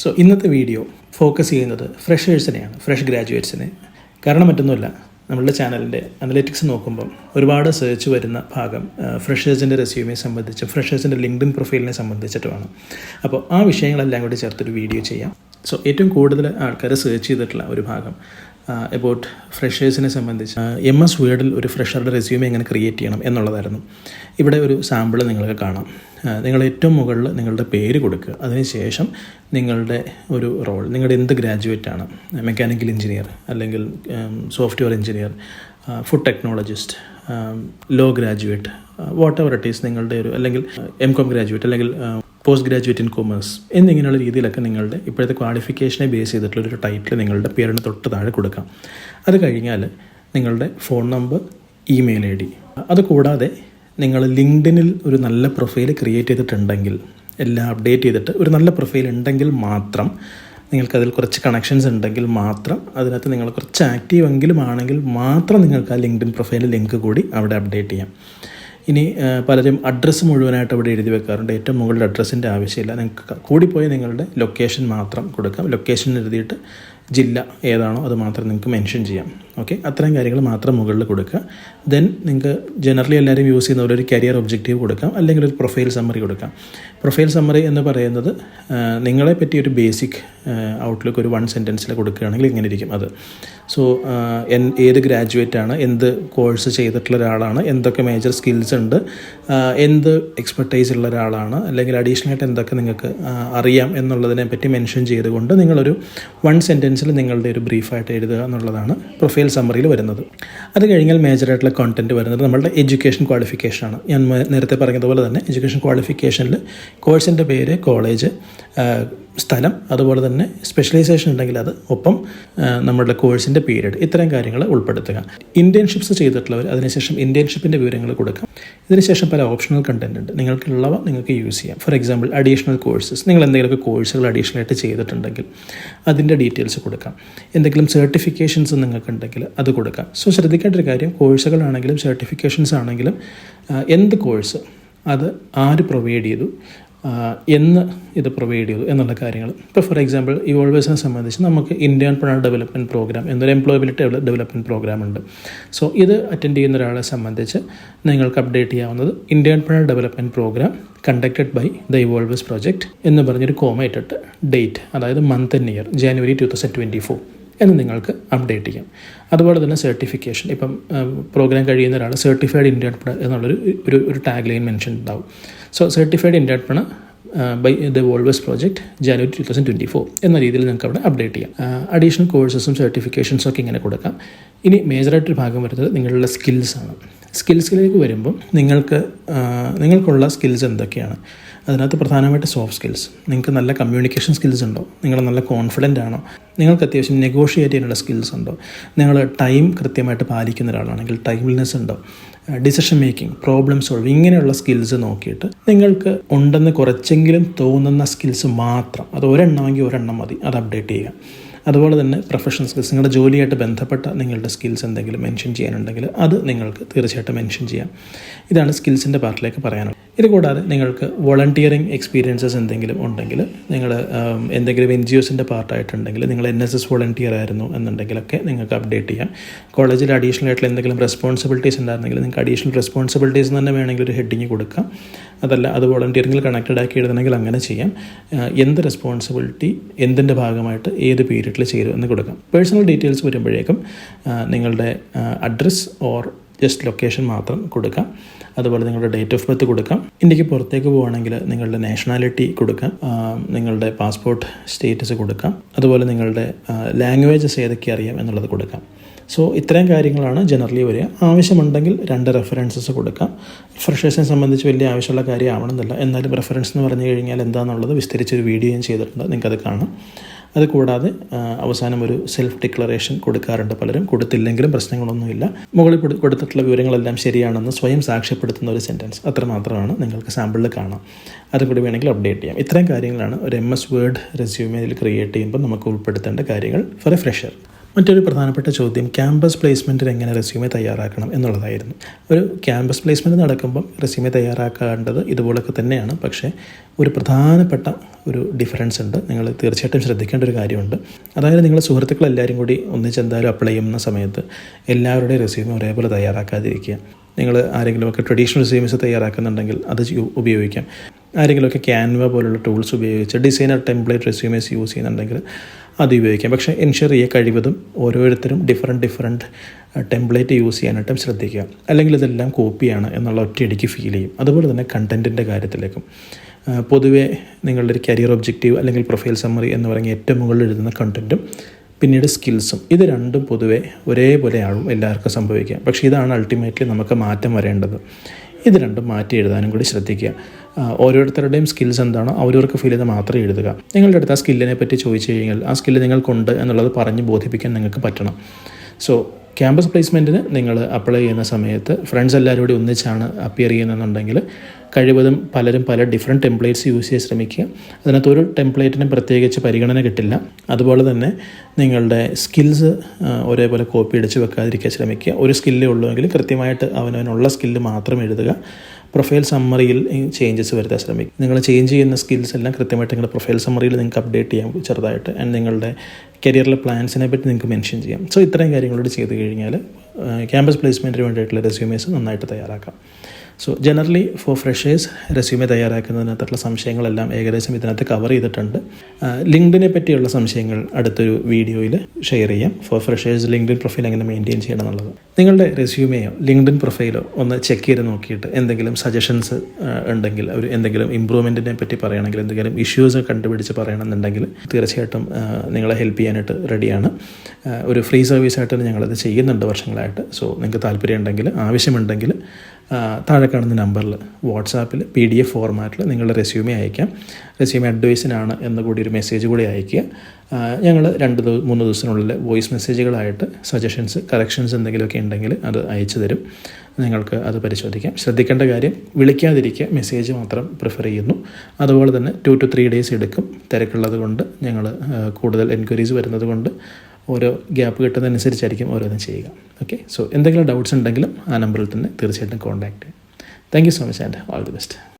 So ഇന്നത്തെ video focus ചെയ്യുന്നത് ഫ്രഷേഴ്സിനെയാണ് fresh ഗ്രാജുവേറ്റ്സിനെ കാരണം മറ്റൊന്നുമില്ല നമ്മളുടെ ചാനലിന്റെ അനലിറ്റിക്സ് നോക്കുമ്പം ഒരുപാട് സെർച്ച് വരുന്ന ഭാഗം ഫ്രഷേഴ്സിന്റെ റെസ്യൂമിനെ സംബന്ധിച്ച് ഫ്രഷേഴ്സിന്റെ ലിങ്ക്ഡിൻ പ്രൊഫൈലിനെ സംബന്ധിച്ചിട്ടുമാണ്. അപ്പോൾ ആ വിഷയങ്ങളെല്ലാം കൂടി ചേർത്തൊരു വീഡിയോ ചെയ്യാം. സോ ഏറ്റവും കൂടുതൽ ആൾക്കാർ സെർച്ച് ചെയ്തിട്ടുള്ള ഒരു ഭാഗം എബൌട്ട് ഫ്രഷേഴ്സിനെ സംബന്ധിച്ച് എം എസ് വേർഡിൽ ഒരു ഫ്രഷറുടെ റെസ്യൂമെ എങ്ങനെ ക്രിയേറ്റ് ചെയ്യണം എന്നുള്ളതായിരുന്നു. ഇവിടെ ഒരു സാമ്പിൾ നിങ്ങൾക്ക് കാണാം. നിങ്ങൾ ഏറ്റവും മുകളിൽ നിങ്ങളുടെ പേര് കൊടുക്കുക. അതിനുശേഷം നിങ്ങളുടെ ഒരു റോൾ നിങ്ങളുടെ എന്ത് ഗ്രാജുവേറ്റ് ആണ്? മെക്കാനിക്കൽ എഞ്ചിനീയർ അല്ലെങ്കിൽ software engineer food technologist law graduate whatever it is നിങ്ങളുടെ ഒരു അല്ലെങ്കിൽ എം കോം ഗ്രാജുവേറ്റ് അല്ലെങ്കിൽ പോസ്റ്റ് ഗ്രാജുവേറ്റ് ഇൻ കൊമേഴ്സ് എന്നിങ്ങനെയുള്ള രീതിയിലൊക്കെ നിങ്ങളുടെ ഇപ്പോഴത്തെ ക്വാളിഫിക്കേഷനെ ബേസ് ചെയ്തിട്ടുള്ള ഒരു ടൈറ്റിൽ നിങ്ങളുടെ പേരിന് തൊട്ട് താഴെ കൊടുക്കാം. അത് കഴിഞ്ഞാൽ നിങ്ങളുടെ phone number email I D. അതുകൂടാതെ നിങ്ങൾ ലിങ്ക്ഡിനിൽ ഒരു നല്ല പ്രൊഫൈൽ ക്രിയേറ്റ് ചെയ്തിട്ടുണ്ടെങ്കിൽ എല്ലാം അപ്ഡേറ്റ് ചെയ്തിട്ട് ഒരു നല്ല പ്രൊഫൈൽ ഉണ്ടെങ്കിൽ മാത്രം നിങ്ങൾക്കതിൽ കുറച്ച് കണക്ഷൻസ് ഉണ്ടെങ്കിൽ മാത്രം അതിനകത്ത് നിങ്ങൾ കുറച്ച് ആക്റ്റീവ് എങ്കിലും ആണെങ്കിൽ മാത്രം നിങ്ങൾക്ക് ആ ലിങ്ക്ഡിൻ പ്രൊഫൈൽ ലിങ്ക് കൂടി അവിടെ അപ്ഡേറ്റ് ചെയ്യാം. ഇനി പലരും അഡ്രസ്സ് മുഴുവനായിട്ട് അവിടെ എഴുതി വെക്കാറുണ്ട്. ഏറ്റവും മുകളിൽ അഡ്രസ്സിന്റെ ആവശ്യമില്ല. നിങ്ങൾക്ക് കൂടിപ്പോയി നിങ്ങളുടെ ലൊക്കേഷൻ മാത്രം കൊടുക്കാം. ലൊക്കേഷൻ എഴുതിയിട്ട് ജില്ല ഏതാണോ അത് മാത്രം നിങ്ങൾക്ക് മെൻഷൻ ചെയ്യാം. ഓക്കെ അത്രയും കാര്യങ്ങൾ മാത്രം മുകളിൽ കൊടുക്കുക. ദെൻ നിങ്ങൾക്ക് ജനറലി എല്ലാവരും യൂസ് ചെയ്യുന്ന പോലെ ഒരു കരിയർ ഒബ്ജക്റ്റീവ് കൊടുക്കാം. അല്ലെങ്കിൽ ഒരു പ്രൊഫൈൽ സമ്മറി കൊടുക്കാം. പ്രൊഫൈൽ സമ്മറി എന്ന് പറയുന്നത് നിങ്ങളെ പറ്റി ഒരു ബേസിക് ഔട്ട്ലുക്ക് ഒരു വൺ സെന്റൻസിൽ കൊടുക്കുകയാണെങ്കിൽ ഇങ്ങനെ ഇരിക്കും അത്. സോ എൻ ഏത് ഗ്രാജുവേറ്റ് ആണ് എന്ത് കോഴ്സ് ചെയ്തിട്ടുള്ള ഒരാളാണ് എന്തൊക്കെ മേജർ സ്കിൽസ് ഉണ്ട് എന്ത് എക്സ്പെർട്ടൈസ് ഉള്ള ഒരാളാണ് അല്ലെങ്കിൽ അഡീഷണൽ ആയിട്ട് എന്തൊക്കെ നിങ്ങൾക്ക് അറിയാം എന്നുള്ളതിനെ പറ്റി മെൻഷൻ ചെയ്തുകൊണ്ട് നിങ്ങളൊരു വൺ സെന്റൻസിൽ നിങ്ങളുടെ ഒരു ബ്രീഫായിട്ട് എഴുതുക എന്നുള്ളതാണ് പ്രൊഫൈൽ സമ്മറിയിൽ വരുന്നത്. അത് കഴിഞ്ഞാൽ മേജറായിട്ടുള്ള കോണ്ടന്റ് വരുന്നത് നമ്മളുടെ എഡ്യൂക്കേഷൻ ക്വാളിഫിക്കേഷനാണ് ഞാൻ നേരത്തെ പറഞ്ഞതുപോലെ തന്നെ എഡ്യൂക്കേഷൻ ക്വാളിഫിക്കേഷനിൽ കോഴ്സിന്റെ പേര് കോളേജ് സ്ഥലം അതുപോലെ തന്നെ സ്പെഷ്യലൈസേഷൻ ഉണ്ടെങ്കിൽ അത് ഒപ്പം നമ്മുടെ കോഴ്സിന്റെ പീരീഡ് ഇത്തരം കാര്യങ്ങൾ ഉൾപ്പെടുത്തുക. ഇന്റേൺഷിപ്സ് ചെയ്തിട്ടുള്ളവർ അതിനുശേഷം ഇന്റേൺഷിപ്പിന്റെ വിവരങ്ങൾ കൊടുക്കാം. ഇതിനുശേഷം പല ഓപ്ഷണൽ കണ്ടന്റ് ഉണ്ട്. നിങ്ങൾക്കുള്ളവ നിങ്ങൾക്ക് യൂസ് ചെയ്യാം. ഫോർ എക്സാമ്പിൾ അഡീഷണൽ കോഴ്സസ് നിങ്ങൾ എന്തെങ്കിലുമൊക്കെ കോഴ്സുകൾ അഡീഷണൽ ആയിട്ട് ചെയ്തിട്ടുണ്ടെങ്കിൽ അതിന്റെ ഡീറ്റെയിൽസ് കൊടുക്കാം. എന്തെങ്കിലും സർട്ടിഫിക്കേഷൻസ് നിങ്ങൾക്കുണ്ടെങ്കിൽ അത് കൊടുക്കാം. സോ ശ്രദ്ധിക്കേണ്ട ഒരു കാര്യം കോഴ്സുകളാണെങ്കിലും സർട്ടിഫിക്കേഷൻസ് ആണെങ്കിലും എന്ത് കോഴ്സ് അത് ആര് പ്രൊവൈഡ് ചെയ്തു എന്ന് ഇത് പ്രൊവൈഡ് ചെയ്തു എന്നുള്ള കാര്യങ്ങൾ. ഇപ്പോൾ ഫോർ എക്സാമ്പിൾ ഈ ഓൾവേഴ്സിനെ സംബന്ധിച്ച് നമുക്ക് ഇന്ത്യൻ പ്രണ ഡെവലപ്മെന്റ് പ്രോഗ്രാം എന്നൊരു എംപ്ലോയബിലിറ്റി ഡെവലപ്മെന്റ് പ്രോഗ്രാം ഉണ്ട്. സോ ഇത് അറ്റൻഡ് ചെയ്യുന്ന ഒരാളെ സംബന്ധിച്ച് നിങ്ങൾക്ക് update ചെയ്യാവുന്നത് entrepreneur development programme conducted by the Evolvers project എന്ന് പറഞ്ഞൊരു കോമ ഇട്ടിട്ട് ഡേറ്റ് അതായത് month and year January two thousand twenty four എന്ന് നിങ്ങൾക്ക് അപ്ഡേറ്റ് ചെയ്യാം. അതുപോലെ തന്നെ സർട്ടിഫിക്കേഷൻ ഇപ്പം പ്രോഗ്രാം കഴിയുന്ന ഒരാൾ സർട്ടിഫൈഡ് ഇന്റർപ്രണർ എന്നുള്ളൊരു ഒരു ഒരു ടാഗ് ലൈൻ മെൻഷൻ ഉണ്ടാവും. So certified entrepreneur by the Volvers project January two thousand twenty four എന്ന രീതിയിൽ നിങ്ങൾക്ക് അവിടെ അപ്ഡേറ്റ് ചെയ്യാം. അഡീഷണൽ കോഴ്സസും സർട്ടിഫിക്കേഷൻസും ഒക്കെ ഇങ്ങനെ കൊടുക്കാം. ഇനി മേജറായിട്ടൊരു ഭാഗം വരുന്നത് നിങ്ങളുടെ സ്കിൽസാണ് സ്കിൽസിലേക്ക് വരുമ്പം നിങ്ങൾക്ക് നിങ്ങൾക്കുള്ള സ്കിൽസ് എന്തൊക്കെയാണ്? അതിനകത്ത് പ്രധാനമായിട്ട് സോഫ്റ്റ് സ്കിൽസ് നിങ്ങൾക്ക് നല്ല കമ്മ്യൂണിക്കേഷൻ സ്കിൽസ് ഉണ്ടോ? നിങ്ങൾ നല്ല കോൺഫിഡന്റ് ആണോ? നിങ്ങൾക്ക് അത്യാവശ്യം നെഗോഷിയേറ്റ് ചെയ്യാനുള്ള സ്കിൽസ് ഉണ്ടോ? നിങ്ങൾ ടൈം കൃത്യമായിട്ട് പാലിക്കുന്ന ഒരാളാണെങ്കിൽ ടൈംലെസ് ഉണ്ടോ? ഡിസിഷൻ മേക്കിംഗ് പ്രോബ്ലം സോൾവ് ഇങ്ങനെയുള്ള സ്കിൽസ് നോക്കിയിട്ട് നിങ്ങൾക്ക് ഉണ്ടെന്ന് കുറച്ചെങ്കിലും തോന്നുന്ന സ്കിൽസ് മാത്രം അത് ഒരെണ്ണമെങ്കിൽ ഒരെണ്ണം മതി അത് അപ്ഡേറ്റ് ചെയ്യുക. അതുപോലെ തന്നെ പ്രൊഫഷണൽ സ്കിൽസ് നിങ്ങളുടെ ജോലിയായിട്ട് ബന്ധപ്പെട്ട നിങ്ങളുടെ സ്കിൽസ് എന്തെങ്കിലും മെൻഷൻ ചെയ്യാനുണ്ടെങ്കിൽ അത് നിങ്ങൾക്ക് തീർച്ചയായിട്ടും മെൻഷൻ ചെയ്യാം. ഇതാണ് സ്കിൽസിന്റെ പാർട്ടിലേക്ക് പറയാനുള്ളത്. ഇത് കൂടാതെ നിങ്ങൾക്ക് വോളണ്ടിയറിങ് എക്സ്പീരിയൻസസ് എന്തെങ്കിലും ഉണ്ടെങ്കിൽ നിങ്ങൾ എന്തെങ്കിലും എൻ ജി ഒസിന്റെ പാർട്ടായിട്ടുണ്ടെങ്കിൽ നിങ്ങൾ എൻ എസ് എസ് വോളണ്ടിയർ ആയിരുന്നു എന്നുണ്ടെങ്കിലൊക്കെ നിങ്ങൾക്ക് അപ്ഡേറ്റ് ചെയ്യാം. കോളേജിൽ അഡീഷണൽ ആയിട്ടുള്ള എന്തെങ്കിലും റെസ്പോൺസിബിലിറ്റീസ് ഉണ്ടായിരുന്നെങ്കിൽ നിങ്ങൾക്ക് അഡീഷണൽ റെസ്പോൺസിബിലിറ്റീസ് തന്നെ വേണമെങ്കിൽ ഒരു ഹെഡിങ് കൊടുക്കാം. അതല്ല അത് വോളണ്ടിയറിങ്ങിൽ കണക്റ്റഡ് ആക്കി എഴുതണമെങ്കിൽ അങ്ങനെ ചെയ്യാം. എന്ത് റെസ്പോൺസിബിലിറ്റി എന്തിന്റെ ഭാഗമായിട്ട് ഏത് പീരീഡിൽ ചെയ്തു എന്ന് കൊടുക്കാം. പേഴ്സണൽ ഡീറ്റെയിൽസ് വരുമ്പോഴേക്കും നിങ്ങളുടെ അഡ്രസ്സ് ഓർ ജസ്റ്റ് ലൊക്കേഷൻ മാത്രം കൊടുക്കാം. അതുപോലെ നിങ്ങളുടെ ഡേറ്റ് ഓഫ് ബർത്ത് കൊടുക്കാം. ഇന്ത്യയ്ക്ക് പുറത്തേക്ക് പോവുകയാണെങ്കിൽ നിങ്ങളുടെ നാഷണാലിറ്റി കൊടുക്കാം. നിങ്ങളുടെ പാസ്പോർട്ട് സ്റ്റേറ്റസ് കൊടുക്കാം. അതുപോലെ നിങ്ങളുടെ ലാംഗ്വേജസ് ഏതൊക്കെ അറിയാം എന്നുള്ളത് കൊടുക്കാം. സോ ഇത്രയും കാര്യങ്ങളാണ് ജനറലി വരിക. ആവശ്യമുണ്ടെങ്കിൽ രണ്ട് റെഫറൻസസ് കൊടുക്കാം. ഫ്രഷേഴ്സിനെ സംബന്ധിച്ച് വലിയ ആവശ്യമുള്ള കാര്യം ആവണമെന്നില്ല എന്നാലും റെഫറൻസ് എന്ന് പറഞ്ഞു കഴിഞ്ഞാൽ എന്താണെന്നുള്ളത് വിസ്തരിച്ചൊരു വീഡിയോ ഞാൻ ചെയ്തിട്ടുണ്ട്. നിങ്ങൾക്കത് കാണാം. അത് കൂടാതെ അവസാനം ഒരു സെൽഫ് ഡിക്ലറേഷൻ കൊടുക്കാറുണ്ട് പലരും. കൊടുത്തില്ലെങ്കിലും പ്രശ്നങ്ങളൊന്നുമില്ല. മുകളിൽ കൊടു- കൊടുത്തിട്ടുള്ള വിവരങ്ങളെല്ലാം ശരിയാണെന്ന് സ്വയം സാക്ഷ്യപ്പെടുത്തുന്ന ഒരു സെന്റൻസ് അത്രമാത്രമാണ് നിങ്ങൾക്ക് സാമ്പിളിൽ കാണാം. അതും കൂടി വേണമെങ്കിൽ അപ്ഡേറ്റ് ചെയ്യാം. ഇത്രയും കാര്യങ്ങളാണ് ഒരു എം എസ് വേർഡ് റെസ്യൂമിൽ ക്രിയേറ്റ് ചെയ്യുമ്പോൾ നമുക്ക് ഉൾപ്പെടുത്തേണ്ട കാര്യങ്ങൾ. ഫോർ എ ഫ്രഷർ മറ്റൊരു പ്രധാനപ്പെട്ട ചോദ്യം ക്യാമ്പസ് പ്ലേസ്മെന്റിന് എങ്ങനെ റെസ്യൂമെ തയ്യാറാക്കണം എന്നുള്ളതായിരുന്നു. ഒരു ക്യാമ്പസ് പ്ലേസ്മെന്റ് നടക്കുമ്പം റെസ്യൂമെ തയ്യാറാക്കേണ്ടത് ഇതുപോലൊക്കെ തന്നെയാണ്. പക്ഷേ ഒരു പ്രധാനപ്പെട്ട ഒരു ഡിഫറൻസ് ഉണ്ട്. നിങ്ങൾ തീർച്ചയായിട്ടും ശ്രദ്ധിക്കേണ്ട ഒരു കാര്യമുണ്ട്. അതായത് നിങ്ങൾ സുഹൃത്തുക്കൾ എല്ലാവരും കൂടി ഒന്നിച്ചെന്തായാലും അപ്ലൈ ചെയ്യുന്ന സമയത്ത് എല്ലാവരുടെയും റെസ്യൂമെ ഒരേപോലെ തയ്യാറാക്കാതിരിക്കുക. നിങ്ങൾ ആരെങ്കിലുമൊക്കെ ട്രഡീഷണൽ റെസ്യൂമെസ് തയ്യാറാക്കുന്നുണ്ടെങ്കിൽ അത് ഉപയോഗിക്കാം. ആരെങ്കിലുമൊക്കെ ക്യാൻവ പോലുള്ള ടൂൾസ് ഉപയോഗിച്ച് ഡിസൈനർ ടെംപ്ലേറ്റ് റെസ്യൂമേഴ്സ് യൂസ് ചെയ്യുന്നുണ്ടെങ്കിൽ അത് ഉപയോഗിക്കാം. പക്ഷേ എൻഷർ ചെയ്യുക കഴിവതും ഓരോരുത്തരും ഡിഫറെന്റ് ഡിഫറെന്റ് ടെംപ്ലേറ്റ് യൂസ് ചെയ്യാനായിട്ടും ശ്രദ്ധിക്കുക. അല്ലെങ്കിൽ ഇതെല്ലാം കോപ്പിയാണ് എന്നുള്ള ഒറ്റയടിക്ക് ഫീൽ ചെയ്യും. അതുപോലെ തന്നെ കണ്ടന്റിന്റെ കാര്യത്തിലേക്കും. പൊതുവേ നിങ്ങളുടെ ഒരു കരിയർ ഒബ്ജക്റ്റീവ് അല്ലെങ്കിൽ പ്രൊഫൈൽ സമ്മറി എന്ന് പറയുന്ന ഏറ്റവും മുകളിൽ എഴുതുന്ന കണ്ടന്റും പിന്നീട് സ്കിൽസും ഇത് രണ്ടും പൊതുവേ ഒരേപോലെയാവും എല്ലാവർക്കും സംഭവിക്കുക. പക്ഷേ ഇതാണ് അൾട്ടിമേറ്റ്ലി നമുക്ക് മാറ്റം വരേണ്ടത്. ഇത് രണ്ടും മാറ്റി എഴുതാനും കൂടി ശ്രദ്ധിക്കുക. ഓരോരുത്തരുടെയും സ്കിൽസ് എന്താണോ അവരവർക്ക് ഫീൽ ചെയ്ത് മാത്രം എഴുതുക. നിങ്ങളുടെ അടുത്ത് ആ സ്കില്ലിനെ പറ്റി ചോദിച്ചു കഴിഞ്ഞാൽ ആ സ്കില്ല് നിങ്ങൾക്കുണ്ട് എന്നുള്ളത് പറഞ്ഞ് ബോധിപ്പിക്കാൻ നിങ്ങൾക്ക് പറ്റണം. സോ ക്യാമ്പസ് പ്ലേസ്മെന്റിന് നിങ്ങൾ അപ്ലൈ ചെയ്യുന്ന സമയത്ത് ഫ്രണ്ട്സ് എല്ലാവരും കൂടി ഒന്നിച്ചാണ് അപ്പിയർ ചെയ്യുന്നതെന്നുണ്ടെങ്കിൽ കഴിവതും പലരും പല ഡിഫറെന്റ് ടെംപ്ലേറ്റ്സ് യൂസ് ചെയ്യാൻ ശ്രമിക്കുക. അതിനകത്ത് ഒരു ടെംപ്ലേറ്റിനും പ്രത്യേകിച്ച് പരിഗണന കിട്ടില്ല. അതുപോലെ തന്നെ നിങ്ങളുടെ സ്കിൽസ് ഒരേപോലെ കോപ്പി അടിച്ച് വെക്കാതിരിക്കാൻ ശ്രമിക്കുക. ഒരു സ്കില്ലേ ഉള്ളുവെങ്കിൽ കൃത്യമായിട്ട് അവനവനുള്ള സ്കില്ല് മാത്രം എഴുതുക. പ്രൊഫൈൽ സമ്മറിയിൽ ചേഞ്ചസ് വരുത്താൻ ശ്രമിക്കുക. നിങ്ങൾ ചേഞ്ച് ചെയ്യുന്ന സ്കിൽസ് എല്ലാം കൃത്യമായിട്ട് നിങ്ങളുടെ പ്രൊഫൈൽ സമ്മറിയിൽ നിങ്ങൾക്ക് അപ്ഡേറ്റ് ചെയ്യാം ചെറുതായിട്ട്. ആൻഡ് നിങ്ങളുടെ കരിയറിലെ പ്ലാൻസിനെ പറ്റി നിങ്ങൾക്ക് മെൻഷൻ ചെയ്യാം. സോ ഇത്രയും കാര്യങ്ങളോട് ചെയ്ത് കഴിഞ്ഞാൽ ക്യാമ്പസ് പ്ലേസ്മെന്റിന് വേണ്ടിയിട്ടുള്ള റെസ്യൂമേഴ്സ് നന്നായിട്ട് തയ്യാറാക്കാം. So generally for freshers resume തയ്യാറാക്കുന്നതിനകത്തുള്ള സംശയങ്ങളെല്ലാം ഏകദേശം ഇതിനകത്ത് കവർ ചെയ്തിട്ടുണ്ട്. ലിങ്ക്ഡിനെ പറ്റിയുള്ള സംശയങ്ങൾ അടുത്തൊരു വീഡിയോയിൽ ഷെയർ ചെയ്യാം. ഫോർ ഫ്രഷേഴ്സ് ലിങ്ക്ഡിൻ പ്രൊഫൈൽ എങ്ങനെ മെയിന്റെയിൻ ചെയ്യണം എന്നുള്ളത്. നിങ്ങളുടെ റെസ്യൂമെയോ ലിങ്ക്ഡിൻ പ്രൊഫൈലോ ഒന്ന് ചെക്ക് ചെയ്ത് നോക്കിയിട്ട് എന്തെങ്കിലും സജഷൻസ് ഉണ്ടെങ്കിൽ ഒരു എന്തെങ്കിലും ഇമ്പ്രൂവ്മെന്റിനെ പറ്റി പറയുകയാണെങ്കിൽ എന്തെങ്കിലും ഇഷ്യൂസ് കണ്ടുപിടിച്ച് പറയണമെന്നുണ്ടെങ്കിൽ തീർച്ചയായിട്ടും നിങ്ങളെ ഹെൽപ്പ് ചെയ്യാനായിട്ട് റെഡിയാണ് ഒരു ഫ്രീ സർവീസായിട്ട് ഞങ്ങളത് ചെയ്യുന്നുണ്ട് വർഷങ്ങളായിട്ട്. സോ നിങ്ങൾക്ക് താല്പര്യം ഉണ്ടെങ്കിൽ ആവശ്യമുണ്ടെങ്കിൽ താഴെ കാണുന്ന നമ്പറിൽ വാട്സാപ്പിൽ പി ഡി എഫ് ഫോർമാറ്റിൽ നിങ്ങളുടെ റെസ്യൂമേ അയക്കാം. റെസ്യൂമേ അഡ്വൈസിനാണ് എന്ന് കൂടി ഒരു മെസ്സേജ് കൂടി അയക്കുക ഞങ്ങൾ രണ്ട് മൂന്ന് ദിവസത്തിനുള്ളിൽ വോയിസ് മെസ്സേജുകളായിട്ട് സജഷൻസ് കറക്ഷൻസ് എന്തെങ്കിലുമൊക്കെ ഉണ്ടെങ്കിൽ അത് അയച്ചു തരും. നിങ്ങൾക്ക് അത് പരിശോധിക്കാം. ശ്രദ്ധിക്കേണ്ട കാര്യം വിളിക്കാതിരിക്കുക. മെസ്സേജ് മാത്രം പ്രിഫർ ചെയ്യുന്നു. അതുപോലെ തന്നെ ടു ടു ത്രീ ഡേയ്സ് എടുക്കും. തിരക്കുള്ളത് കൊണ്ട് ഞങ്ങൾ കൂടുതൽ എൻക്വയറീസ് വരുന്നത് കൊണ്ട് ഓരോ ഗ്യാപ്പ് കിട്ടുന്നതനുസരിച്ചായിരിക്കും ഓരോന്നും ചെയ്യുക. ഓക്കെ സോ എന്തെങ്കിലും ഡൗട്ട്സ് ഉണ്ടെങ്കിലും ആ നമ്പറിൽ തന്നെ തീർച്ചയായിട്ടും contact thank you so much and all the best